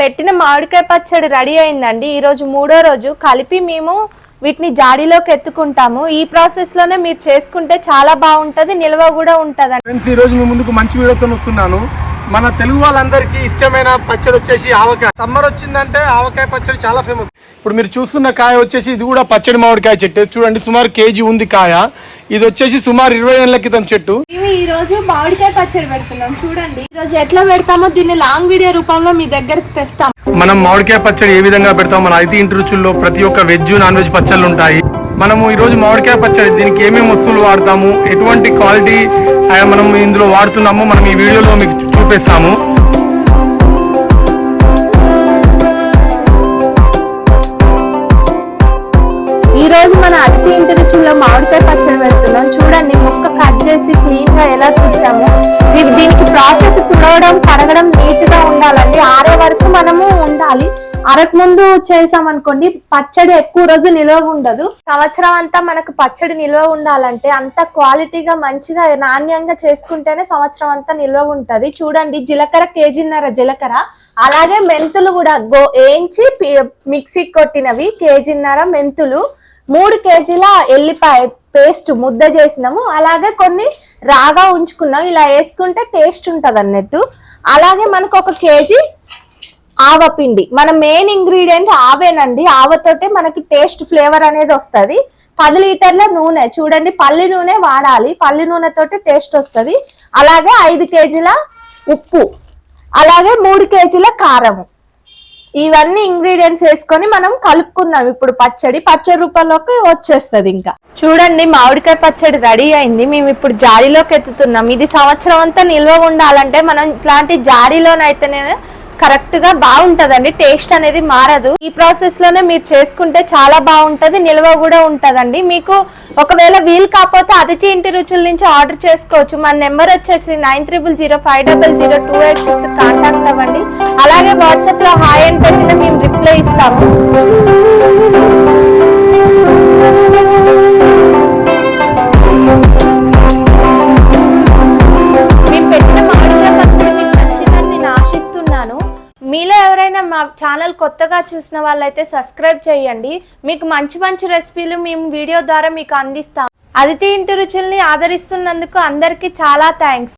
పెట్టిన మామిడికాయ పచ్చడి రెడీ అయిందండి. ఈరోజు మూడో రోజు. కలిపి మేము వీటిని జాడీలోకి ఎత్తుకుంటాము. ఈ ప్రాసెస్లోనే మీరు చేసుకుంటే చాలా బాగుంటది నిల్వ కూడా ఉంటదండి. ఫ్రెండ్స్ ఈ రోజు మీ ముందుకు మంచి వీడియోతో వస్తున్నాను. మన తెలుగు వాళ్ళందరికీ ఇష్టమైన పచ్చడి వచ్చేసి ఆవకాయ. సమ్మర్ వచ్చిందంటే ఆవకాయ పచ్చడి చాలా ఫేమస్ ఇప్పుడు మీరు చూస్తున్న కాయ వచ్చేసి ఇది కూడా పచ్చడి మామిడికాయ చెట్టు. చూడండి సుమారు కేజీ ఉంది కాయ. ఇది వచ్చేసి సుమారు ఇరవై ఏళ్ళ క్రితం చెట్టు. మేము ఈ రోజు మామిడికాయ పచ్చడి పెడుతున్నాం. చూడండి. ఈ రోజు ఎట్లా పెడతామో దీన్ని లాంగ్ వీడియో రూపంలో మీ దగ్గరకు తెస్తాం. మనం మామిడికాయ పచ్చడి ఏ విధంగా పెడతాం మన ఐటీ ఇంటి రుచుల్లో ప్రతి ఒక్క వెజ్ నాన్ వెజ్ పచ్చళ్ళు ఉంటాయి. మనము ఈ రోజు మామిడికాయ పచ్చడి దీనికి ఏమేమి వస్తువులు వాడతాము ఎటువంటి క్వాలిటీ మనం ఇందులో వాడుతున్నామో మనం ఈ వీడియోలో మీకు చూపిస్తాము. మన అతిథి ఇంటి రుచుల్లో మామిడికాయ పచ్చడి పెడుతున్నాం. చూడండి ముక్క కట్ చేసి క్లీన్గా ఎలా చూసాము దీనికి ప్రాసెస్ తుడవడం కడగడం నీట్గా ఉండాలండి. ఆరే వరకు మనము ఉండాలి. అరకు ముందు చేసామనుకోండి పచ్చడి ఎక్కువ రోజు నిల్వ ఉండదు. సంవత్సరం అంతా మనకు పచ్చడి నిల్వ ఉండాలంటే అంత క్వాలిటీగా మంచిగా నాణ్యంగా చేసుకుంటేనే సంవత్సరం అంతా నిల్వ ఉంటది. చూడండి జీలకర్ర కేజీన్నర జీలకర్ర. అలాగే మెంతులు కూడా గో వేయించి మిక్సీ కొట్టినవి కేజీన్నర మెంతులు. మూడు కేజీల ఎల్లిపాయ పేస్ట్ ముద్ద చేసినాము. అలాగే కొన్ని రాగా ఉంచుకున్నాం. ఇలా వేసుకుంటే టేస్ట్ ఉంటుంది అన్నట్టు. అలాగే మనకు ఒక కేజీ ఆవపిండి. మన మెయిన్ ఇంగ్రీడియంట్ ఆవేనండి. ఆవతోటే మనకి టేస్ట్ ఫ్లేవర్ అనేది వస్తుంది. పది లీటర్ల నూనె. చూడండి పల్లి నూనె వాడాలి. పల్లి నూనెతోటి టేస్ట్ వస్తుంది. అలాగే ఐదు కేజీల ఉప్పు. అలాగే మూడు కేజీల కారము. ఇవన్నీ ఇంగ్రీడియంట్స్ వేసుకొని మనం కలుపుకున్నాం. ఇప్పుడు పచ్చడి పచ్చడి రూపంలోకి వచ్చేస్తుంది ఇంకా. చూడండి మామిడికాయ పచ్చడి రెడీ అయింది. మేము ఇప్పుడు జాడీలోకి ఎత్తుతున్నాం. ఇది సంవత్సరం అంతా నిల్వ ఉండాలంటే మనం ఇట్లాంటి జాడీలోనైతేనే కరెక్ట్గా బాగుంటదండి. టేస్ట్ అనేది మారదు. ఈ ప్రాసెస్లోనే మీరు చేసుకుంటే చాలా బాగుంటది. నిల్వ కూడా ఉంటదండి. మీకు ఒకవేళ వీలు కాకపోతే అతిథి ఇంటి రుచుల నుంచి ఆర్డర్ చేసుకోవచ్చు. మన నెంబర్ వచ్చేసి nine triple zero five double zero two eight six contact అవ్వండి. అలాగే వాట్సాప్లో హాయ్ అని మీలో ఎవరైనా మా ఛానల్ కొత్తగా చూసిన వాళ్ళైతే సబ్స్క్రైబ్ చేయండి. మీకు మంచి మంచి రెసిపీలు మేము వీడియో ద్వారా మీకు అందిస్తాం. అదితి ఇంటి రుచుల్ని ఆదరిస్తున్నందుకు అందరికీ చాలా థ్యాంక్స్.